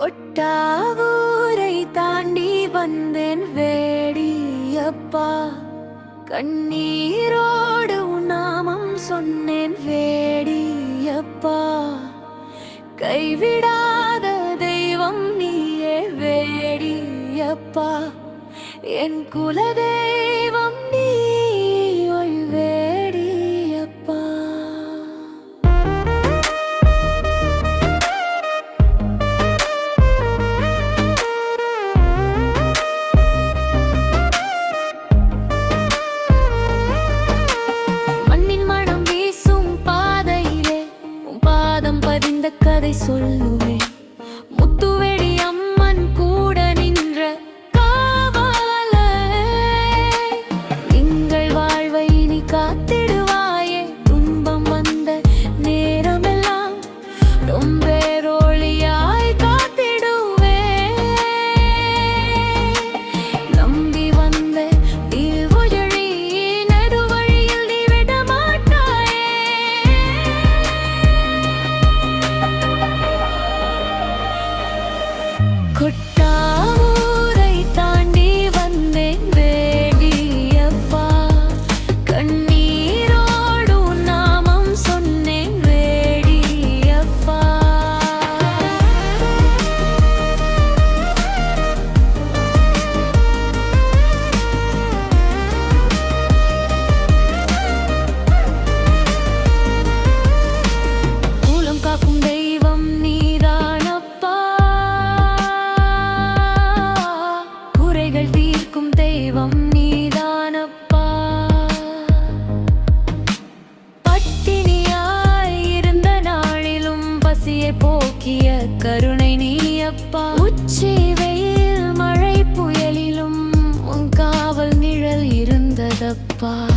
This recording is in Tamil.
ஒட்டாவூரை தாண்டி வந்தேன் வேடியப்பா. கண்ணீரோடு நாமம் சொன்னேன் வேடியப்பா. கைவிடாத தெய்வம் நீயே வேடியப்பா. என் குலதெய்வம் நீ கதை சொல்லுமே. முத்துவே கொட்டாவூரை தீர்க்கும் தெய்வம் நீதானப்பா. பட்டினியாய் இருந்த நாளிலும் பசியை போக்கிய கருணை நீயப்பா. உச்சி வெயில் மழை புயலிலும் உன் காவல் நிழல் இருந்ததப்பா. எங்கள் மூச்சு